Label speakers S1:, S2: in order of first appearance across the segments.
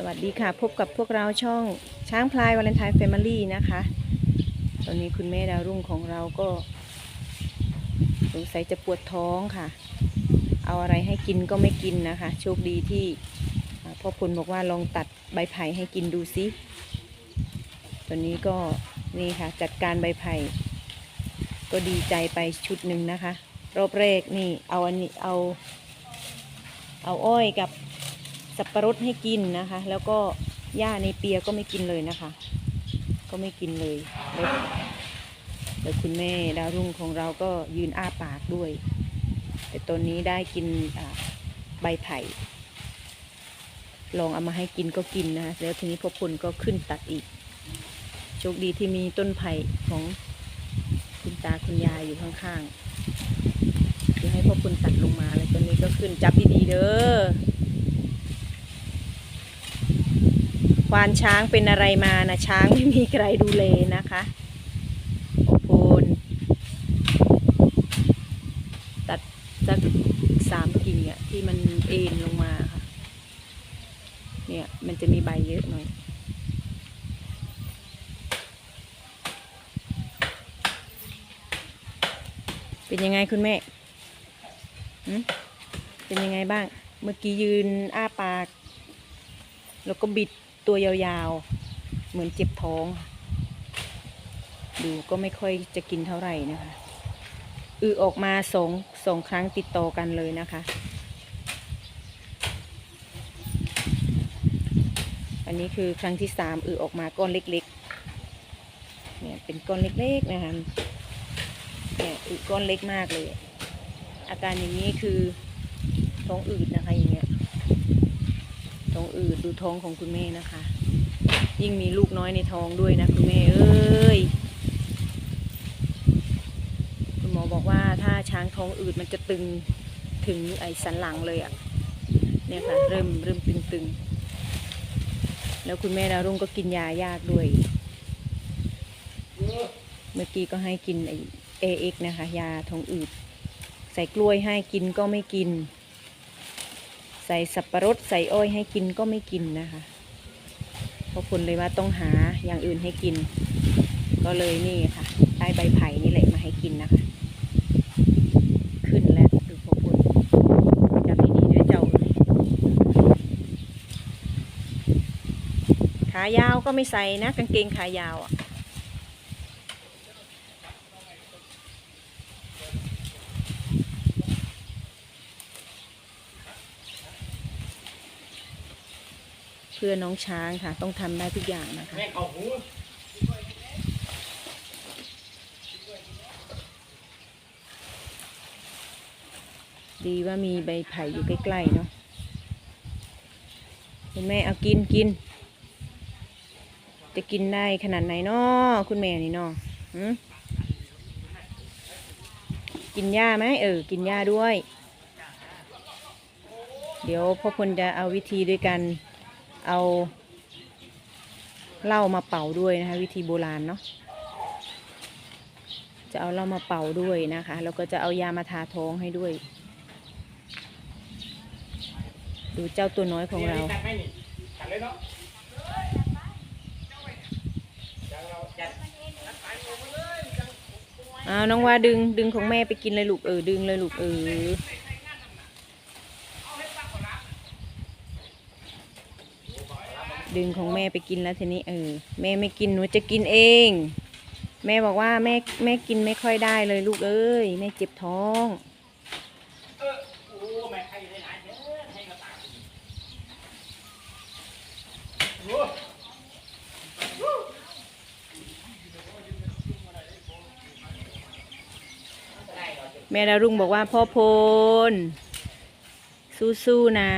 S1: สวัสดีค่ะพบกับพวกเราช่องช้างพลายวาเลนไทน์แฟมิลี่นะคะ ตอนนี้คุณแม่ดาวรุ่งของเราก็สงสัยจะปวดท้องค่ะ เอาอะไรให้กินก็ไม่กินนะคะ โชคดีที่พ่อพลบอกว่าลองตัดใบไผ่ให้กินดูซิตอนนี้ก็นี่ค่ะจัดการใบไผ่ก็ดีใจไปชุดหนึ่งนะคะ รอบแรกนี่เอาอันนี้เอา เอาอ้อยกับ สับปะรดให้กินนะคะ แล้วก็หญ้าในเปียก็ไม่กินเลยนะคะ ก็ไม่กินเลยแล้วแล้วคุณแม่ดาวรุ่งของเราก็ยืนอ้าปากด้วย แต่ตอนนี้ได้กินใบไผ่ลองเอามาให้กินก็กินนะคะแล้วทีนี้พ่อพลก็ขึ้นตัดอีกโชคดีที่มีต้นไผ่ของคุณตาคุณยายอยู่ข้างๆเดี๋ยวให้พ่อพลตัดลงมาแล้วตอนนี้ก็ขึ้นจับดีๆเด้อ ควานช้างเป็นอะไรมานะช้างไม่มีใครดูแลนะคะโอ้โหนตัดสักสามกิ่งอะที่มันเอ็นลงมาค่ะ เนี่ยมันจะมีใบเยอะหน่อยเป็นยังไงคุณแม่ เป็นยังไงบ้าง เมื่อกี้ยืนอ้าปาก แล้วก็บิด ตัวยาวๆ เหมือนเจ็บท้อง ดูก็ไม่ค่อยจะกินเท่าไหร่นะคะ อือออกมาสองสองครั้งติดต่อกันเลยนะคะ อันนี้คือครั้งที่สามอือออกมาก้อนเล็กๆ เนี่ยเป็นก้อนเล็กๆนะคะเนี่ยอือก้อนเล็กมากเลย อาการอย่างนี้คือท้องอืดนะคะ อืดดูท้องของคุณแม่นะคะ ยิ่งมีลูกน้อยในท้องด้วยนะคุณแม่เอ้ยคุณหมอบอกว่าถ้าช้างท้องอืดมันจะตึงถึงไอ้สันหลังเลยอะ่ะเนี่ยค่ะเริ่มเริ่มตึงๆ แล้วคุณแม่ดาวรุ่งก็กินยายากด้วย เมื่อกี้ก็ให้กินไอเอ็กนะคะ ยาท้องอืด ใส่กล้วยให้กินก็ไม่กิน ใส่สับปะรดใส่อ้อยให้กินก็ไม่กินนะคะเพราะคุณเลยว่าต้องหาอย่างอื่นให้กิน ก็เลยนี่ค่ะได้ใบไผ่นี่แหละมาให้กินนะคะ ขึ้นแล้วดูพอคุณจับดีๆด้วยเจ้าขายาวก็ไม่ใส่นะ กางเกงขายาวอะ เพื่อน้องช้างค่ะ ต้องทำได้ทุกอย่างนะคะ
S2: แม่เขาหู
S1: ดีว่ามีใบไผ่อยู่ใกล้ๆเนาะคุณแม่เอากินกิน จะกินได้ขนาดไหนเนาะคุณแม่นี่เนาะกินหญ้าไหมเออ กินหญ้าด้วย เดี๋ยวพ่อพลจะเอาวิธีด้วยกัน เอาเหล้ามาเป่าด้วยนะคะ วิธีโบราณเนาะจะเอาเหล้ามาเป่าด้วยนะคะ แล้วก็จะเอายามาทาท้องให้ด้วย ดูเจ้าตัวน้อยของเรา
S2: ตัดไหมนี่ตัดเลยเนาะยังเราจัด
S1: อ้าวน้องว่าดึงดึงของแม่ไปกินเลยลูกเออดึงเลยลูกเออ ดึงของแม่ไปกินแล้วทีนี้เออแม่ไม่กินหนูจะกินเอง แม่บอกว่าแม่แม่กินไม่ค่อยได้เลยลูกเอ้ยแม่เจ็บท้อง
S2: แม่ดารุ่
S1: งบอกว่าพ่อพลสู้ๆนะ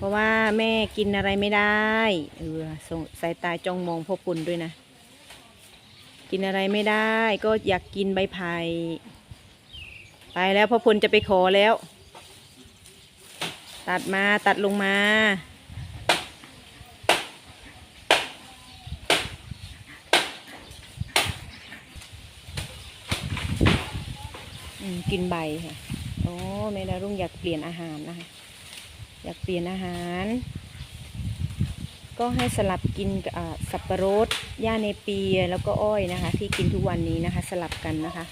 S1: เพราะว่าแม่กินอะไรไม่ได้เออส่งสายตาจ้องมองพ่อพลด้วยนะ กินอะไรไม่ได้ ก็อยากกินใบไผ่ไปแล้วพ่อพลจะไปขอแล้ว ตัดมาตัดลงมาอืมกินใบค่ะโอ้แม่ดารุ่งอยากเปลี่ยนอาหารนะคะ อยากเปลี่ยนอาหาร ก็ให้สลับกินกับอ่าสับปะรดหญ้าเนเปียแล้วก็อ้อยนะคะ ที่กินทุกวันนี้นะคะ สลับกันนะคะ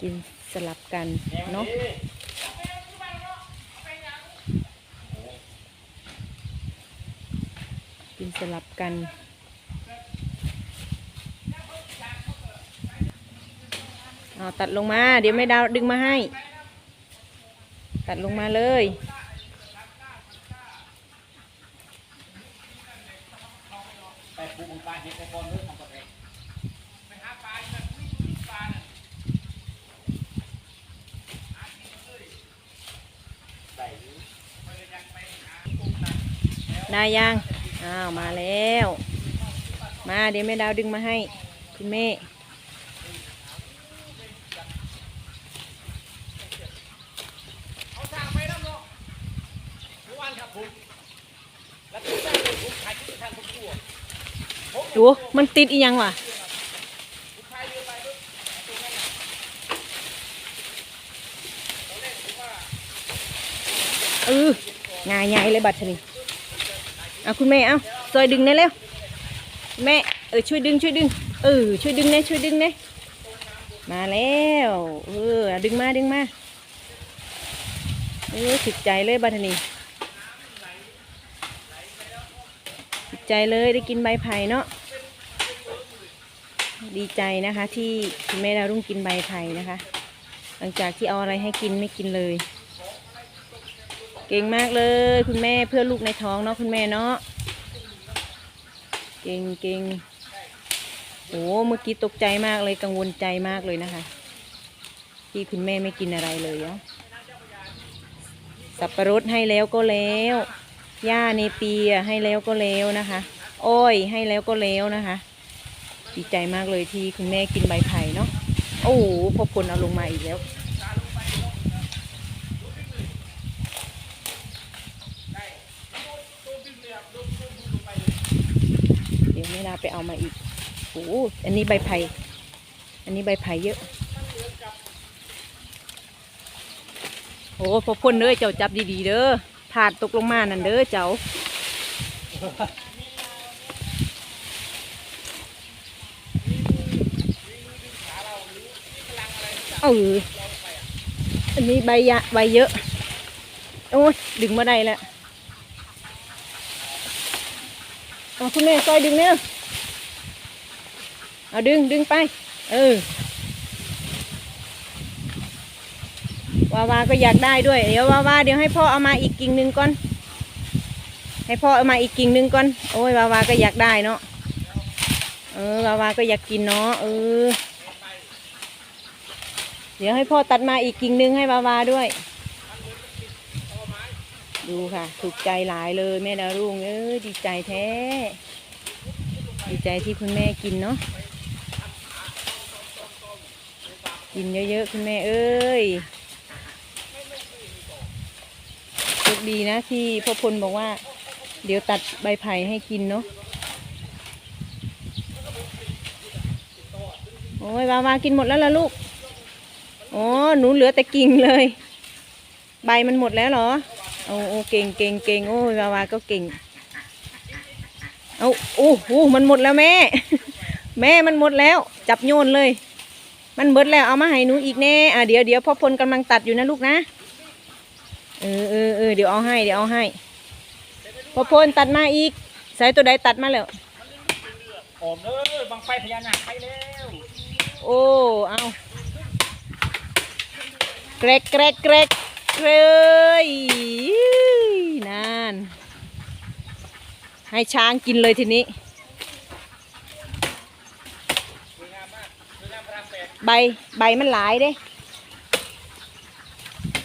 S1: กินสลับกันเนาะกินสลับกัน เอาตัดลงมา เดี๋ยวไม่ดาวดึงมาให้ ตัดลงมาเลย
S2: ไปปูมังกาเห็ดไปก่อนเรื่องของตัวเองไปหาปลาจะวิ่งปลาน่ะได้อยู่ได้
S1: ยัง อ้าว มาแล้ว มาเดี๋ยวแม่ดาวดึงมาให้ คุณแม่
S2: เอาทางไปน้ำเนาะเมื่อวานครับผมแล้วที่ได้เลยผมขายที่ทางผมกลัว
S1: ดูมันติดอีหยังวะ
S2: เอไปด้วยตรงนั้นน่ะตอนแรกผมว่า
S1: เออง่ายใหญ่เลยบัตรนี่เอาคุณแม่เอาซอยดึงได้แล้วแม่เออช่วยดึงช่วยดึงเออช่วยดึงนะช่วยดึงนะมาแล้วเออเอดึงมาดึงมาเออติดใจเลยบัตรนี่ติดใจเลยได้กินใบไผ่เนาะ ดีใจนะคะ ที่คุณแม่ดาวรุ่งกินใบไผ่นะคะ หลังจากที่เอาอะไรให้กินไม่กินเลย เก่งมากเลย คุณแม่เพื่อลูกในท้องเนาะคุณแม่เนาะเก่งเก่งโอ้เมื่อกี้ตกใจมากเลยกังวลใจมากเลยนะคะ ที่คุณแม่ไม่กินอะไรเลยเนาะสับปะรดให้แล้วก็แล้วหญ้าเนเปียให้แล้วก็แล้วนะคะ อ้อยให้แล้วก็แล้วนะคะ ดีใจมากเลยที่คุณแม่กินใบไผ่เนาะโอ้โหพอผลเอาลงมาอีกแล้ว เดี๋ยวไม่นาไปเอามาอีกโอ้อันนี้ใบไผ่อันนี้ใบไผ่เยอะโอ้พอพ่นเด้อเจ้าจับดีๆเด้อถาดตกลงมานั่นเด้อเจ้า เอออันนี้ใบยะใบเยอะ โอ้ยดึงมาได้แล้วเอาคุณแม่ซอยดึงเนี่ยเอาดึงดึงไป เออวาวาก็อยากได้ด้วย เดี๋ยววาวาเดี๋ยวให้พ่อเอามาอีกกิ่งหนึ่งก่อน ให้พ่อเอามาอีกกิ่งหนึ่งก่อน โอ้ยวาวาก็อยากได้เนาะ เออวาวาก็อยากกินเนาะ เออ เดี๋ยวให้พ่อตัดมาอีกกิ่งหนึ่งให้วาวาด้วย ดูค่ะ ถูกใจหลายเลยแม่ดาวรุ่งเอ้ยดีใจแท้ ดีใจที่คุณแม่กินเนาะกินเยอะๆคุณแม่เอ้ยโชคดีนะที่พ่อพลบอกว่า เดี๋ยวตัดใบไผ่ให้กินเนาะโอ้ยวาวากินหมดแล้วล่ะลูก อ๋อ หนูเหลือแต่กิ่งเลย ใบมันหมดแล้วเหรอ โอ้โอ้เก่งเก่งเก่งโอ้ยวาวาก็เก่ง เอาโอ้โหมันหมดแล้วแม่ แม่มันหมดแล้ว จับโยนเลย มันเบิดแล้ว เอามาให้หนูอีกแน่ อะเดี๋ยวเดี๋ยวพ่อพลกำลังตัดอยู่นะลูกนะ เออเออเออเดี๋ยวเอาให้ เดี๋ยวเอาให้ พ่อพลตัดมาอีกใส่ตัวใดตัดมาแล้ว
S2: ออมเด้อบังไฟพญานาคไปแล้ว
S1: โอ้ เอา เกรกเกรกเกรกเกรยนานให้ช้างกินเลยทีนี้
S2: สวยงามมากสวยงามพระรามแปด
S1: ใบใบมันหลายเด้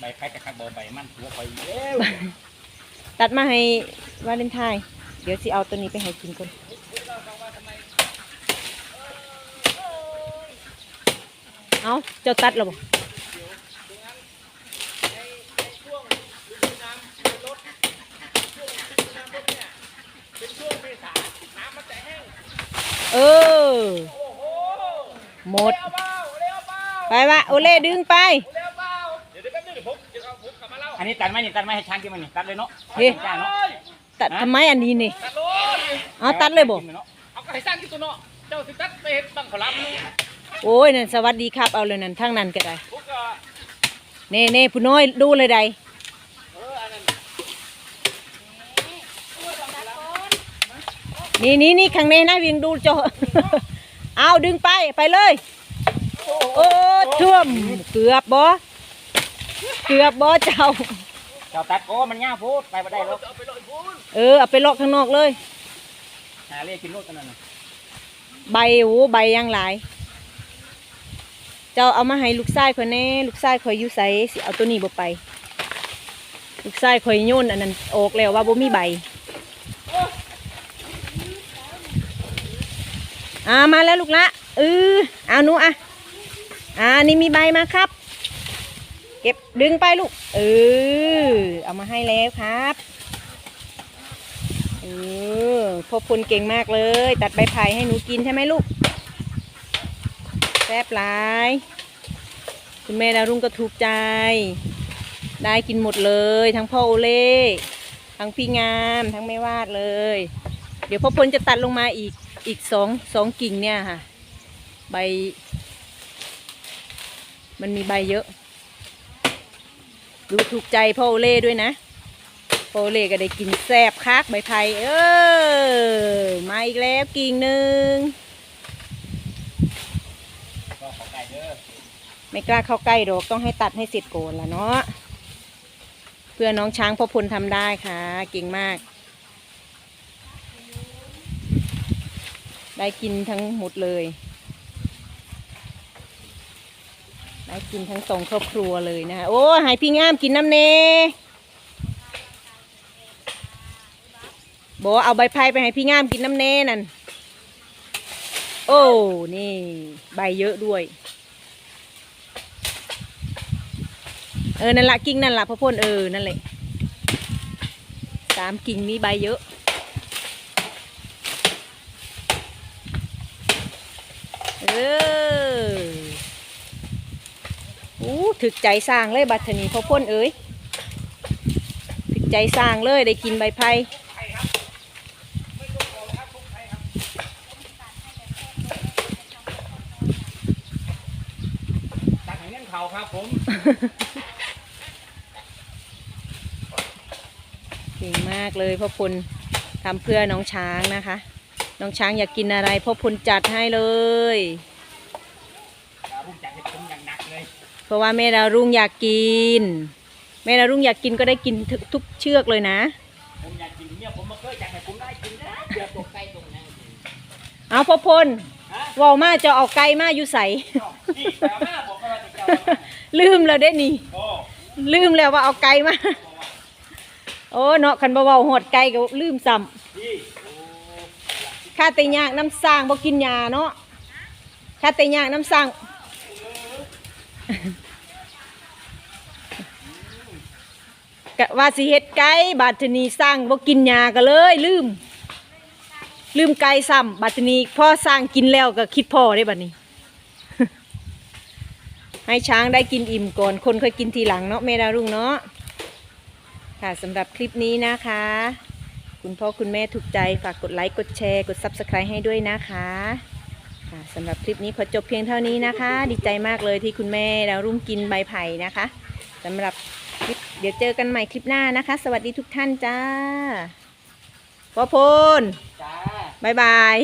S2: ใบไผ่กับข้างบนใบมันหัวคอยเร็ว
S1: ตัดมาให้วาเลนไทน์เดี๋ยวสิเอาตัวนี้ไปให้กินก่อนเอาเจ้าตัดแล้วบ่
S2: เป็นช่วงเมษาน้ำมันจะแห้ง
S1: เออ
S2: โอ้โห
S1: หมด
S2: เร็วเปล่าเร็วเปล่า
S1: ไปวะโอเล่ดึงไป
S2: เร็วเปล่าเดี๋ยวเดี๋ยวแป๊บนึงเดี๋ยวผมเดี๋ยวเอาผมกลับมาเล่า
S3: อันนี้ตัดไหมนี่ตัดไหมให้ช้างกินมันนี่ตัดเลยเนาะ
S1: เฮ้ย
S3: จ้างเนาะ
S1: ตัดทำไมอันนี้นี่
S2: ตัดโลด
S1: เอาตัดเลยบ่
S3: กินมันเนาะ
S2: เอาไก่สร้างที่ตัวเนาะเจ้าสิตัดไปเห็ดบังขอรับลูก
S1: โอ้ยนั่นสวัสดีครับเอาเลยนั่นทั้งนั้นก็ได้
S2: พวกก็
S1: เน่เน่ผู้น้อยดูเลยใด
S2: เอออันนั้น
S1: นี่นี่นี่ข้างในนะวิ่งดูจอเอาดึงไปไปเลย โอ้ท่วมเกือบบ่เกือบบ่เจ้า
S3: เจ้าตัดโอ้มันง่ายโพูดไปบ่ได้หรอก
S2: เอาไปลอยพูน
S1: เออเอาไปลอกข้างนอกเลย
S3: หาเล่กินโลดกันนั่นน่ะ
S1: ใบโอ้ใบยังหลาย เจ้าเอามาให้ลูกชายข่อยแน่ลูกชายข่อยอยู่ไสสิเอาตัวนี้บ่ไป ลูกชายข่อยโยนอันนั้นออกแล้วว่าบ่มีใบ อ่ามาแล้วลูกละเออเอาหนูอะอ่านี่มีใบมาครับ เก็บดึงไปลูกเออเอามาให้แล้วครับเออพ่อพลเก่งมากเลย ตัดใบไผ่ให้หนูกินใช่ไหมลูกแซ่บหลาย คุณแม่ดารุ่งก็ถูกใจ ได้กินหมดเลย ทั้งพ่อโอเล่ทั้งพี่งามทั้งแม่วาดเลย เดี๋ยวพ่อพลจะตัดลงมาอีก อีกสองสองกิ่งเนี่ยค่ะ ใบ มันมีใบเยอะ ดูถูกใจพ่อโอเล่ด้วยนะโปเล่ก็ได้กินแซบคักใบไผ่เออมาอีกแล้วกิ่งหนึ่ง
S3: ก็ขอไก่เด้อ
S1: ไม่กล้าเข้าใกล้ดอกต้องให้ตัดให้เสร็จโกนละเนาะเพื่อน้องช้างพ่อพลทำได้ค่ะเก่งมาก ได้กินทั้งหมดเลย ได้กินทั้งสองครอบครัวเลยนะคะโอ้หายพี่งามกินน้ำเนบอกเอาใบไผ่ไปให้พี่งามกินน้ำเนนั่น โอ้ นี่ ใบเยอะด้วย เออ นั่นละกิ่งนั่นละพ่อพ่นเออ นั่นแหละสามกิ่งนี้ใบเยอะ เอออู้ถึกใจสร้างเลยบัตรนี้พ่อพ่นเอ้ยถึกใจสร้างเลยได้กินใบไผ่
S3: ตัดให้เงินเขาครับผม
S1: เก่งมากเลยพ่อพลทำเพื่อน้องช้างนะคะ น้องช้างอยากกินอะไรพ่อพลจัดให้เลย
S3: ดาวรุ่งจัดให้ผมอย่างหนักเลย
S1: เพราะว่าแม่ดาวรุ่งอยากกิน แม่ดาวรุ่งอยากกินก็ได้กินทุกทุกเชือกเลยนะ
S3: ผมอยากกินเนี่ยผมมาเคยจัดให้ผมได้กินนะเดี๋ยวตกไก่ตรงนั้น
S1: เอาพ่อพล
S3: ฮะ
S1: เว่ามาจะเอาไก่มาอยู่ใส
S3: นี่แปลว่าบอกว่าจะเจ้ามา
S1: ลืมแล้วได้นี่
S3: โอ้
S1: ลืมแล้วว่าเอาไก่มา โอ้เนาะคันบ่เว้าหอดไก่ก็ลืมซ้ำ
S3: พี่โอ้
S1: ข้าแต่ยากน้ำสร้างบ่กินยาเนาะข้าแต่ยากน้ำสร้างกะว่าสิเฮ็ดไก่บาดทีนี้สร้างบ่กินยาก็เลย ลืม ลืมไก่ซ้ำบาดทีนี้พ่อสร้างกินแล้วก็คิดพ่อได้บัดนี้ ให้ช้างได้กินอิ่มก่อน คนค่อยกินทีหลังเนาะแม่ดารุ่งเนาะค่ะสำหรับคลิปนี้นะคะ คุณพ่อคุณแม่ถูกใจฝากกดไลค์กดแชร์ กด Subscribe ให้ด้วยนะคะค่ะสำหรับคลิปนี้ขอจบเพียงเท่านี้นะคะ ดีใจมากเลยที่คุณแม่ดาวรุ่งกินใบไผ่นะคะสำหรับคลิปเดี๋ยวเจอกันใหม่คลิปหน้านะคะ สวัสดีทุกท่านจ้าพ่อพล
S3: จ้า
S1: บายบาย